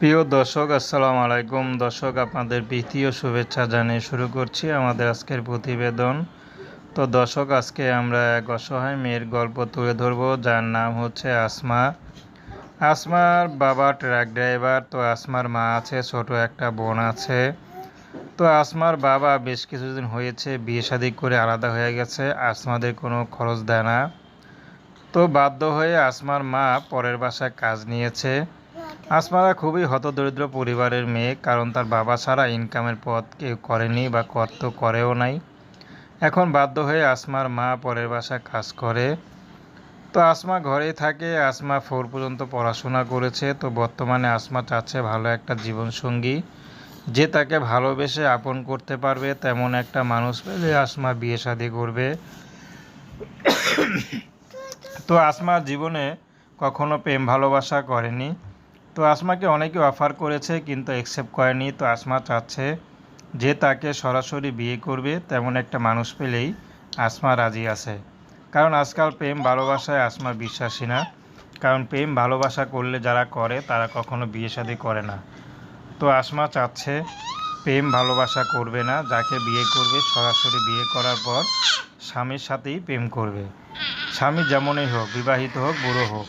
প্রিয় দর্শক, আসসালামু আলাইকুম। দর্শক, আপনাদের প্রীতীয় শুভেচ্ছা জানিয়ে শুরু করছি আমাদের আজকের প্রতিবেদন। তো দর্শক, আজকে আমরা এক অসহায় মেয়ের গল্প তুলে ধরব, যার নাম হচ্ছে আসমা। আসমার বাবা ট্রাক ড্রাইভার, তো আসমার মা আছে, ছোট একটা বোন আছে। তো আসমার বাবা বেশ কিছুদিন হয়েছে, বিয়ে শাদী করে আলাদা হয়ে গেছে, আসমাদের কোনো খরচ দেয় না। তো বাধ্য হয়ে আসমার মা পরের বাসায় কাজ নিয়েছে। আসমারা খুবই হতদরিদ্র পরিবারের মেয়ে, কারণ তার বাবা ছাড়া ইনকামের পথ কেউ করেনি বা করত করেও নাই। এখন বাধ্য হয়ে আসমার মা পরের বাসায় কাজ করে। তো আসমা ঘরেই থাকে, আসমা ফোর পর্যন্ত পড়াশোনা করেছে। তো বর্তমানে আসমা চাচ্ছে ভালো একটা জীবনসঙ্গী, যে তাকে ভালোবেসে আপন করতে পারবে। তেমন একটা মানুষ পেলে আসমা বিয়ে শাদী করবে। তো আসমার জীবনে কখনো প্রেম ভালোবাসা করেনি। তো আসমাকে অনেকে অফার করেছে, কিন্তু অ্যাকসেপ্ট করেনি। তো আসমা চাচ্ছে যে তাকে সরাসরি বিয়ে করবে, তেমন একটা মানুষ পেলেই আসমা রাজি আছে। কারণ আজকাল প্রেম ভালোবাসায় আসমা বিশ্বাসী না। কারণ প্রেম ভালোবাসা করলে যারা করে, তারা কখনো বিয়ে শাদী করে না। তো আসমা চাচ্ছে প্রেম ভালোবাসা করবে না, যাকে বিয়ে করবে, সরাসরি বিয়ে করার পর স্বামীর সাথেই প্রেম করবে। স্বামী যেমনই হোক, বিবাহিত হোক, বুড়ো হোক।